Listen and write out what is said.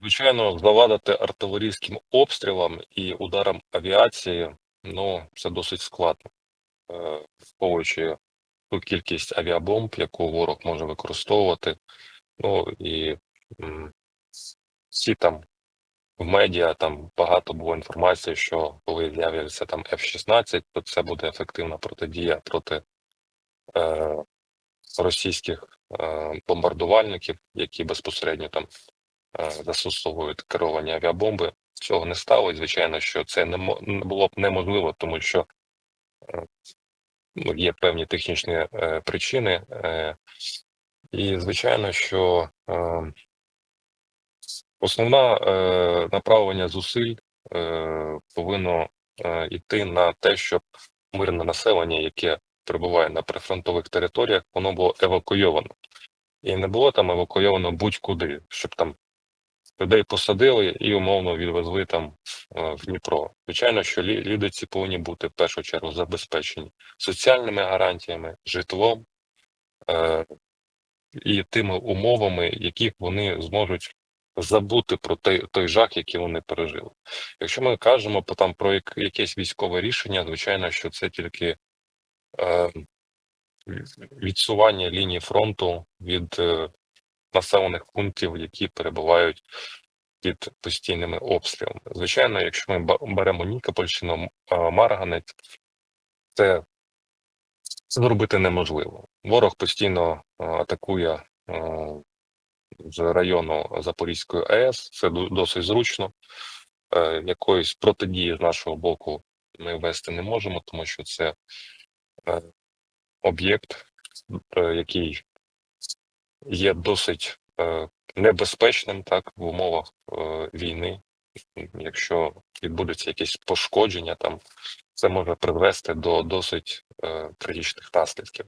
Звичайно, завадити артилерійським обстрілам і ударам авіації, ну, це досить складно, Е, враховуючи ту кількість авіабомб, яку ворог може використовувати. Ну і всі там в медіа там багато було інформації, що коли з'являться там F-16, то це буде ефективна протидія проти е, російських е, бомбардувальників, які безпосередньо там е, застосовують керовані авіабомби. Цього не стало, і звичайно, що це не було б неможливо, тому що е, ну, є певні технічні е, причини. Е, і звичайно, що е, основне е, направлення зусиль е, повинно е, йти на те, щоб мирне населення, яке перебуває на прифронтових територіях, воно було евакуйовано. І не було там евакуйовано будь-куди, щоб там людей посадили і умовно відвезли там е, в Дніпро. Звичайно, що люди ці повинні бути в першу чергу забезпечені соціальними гарантіями, житлом е, і тими умовами, яких вони зможуть забути про той, той жах, який вони пережили. Якщо ми кажемо по там про як- якесь військове рішення, звичайно, що це тільки е, відсування лінії фронту від е, населених пунктів, які перебувають під постійними обстрілами. Звичайно, якщо ми беремо Нікопольщину, Марганець, це це зробити неможливо. Ворог постійно атакує з району Запорізької АЕС. Це досить зручно. Е, Якоїсь протидії з нашого боку ми вести не можемо, тому що це е, об'єкт, е, який є досить е, небезпечним так в умовах е, війни. Якщо відбудеться якісь пошкодження, там це може призвести до досить е, трагічних наслідків.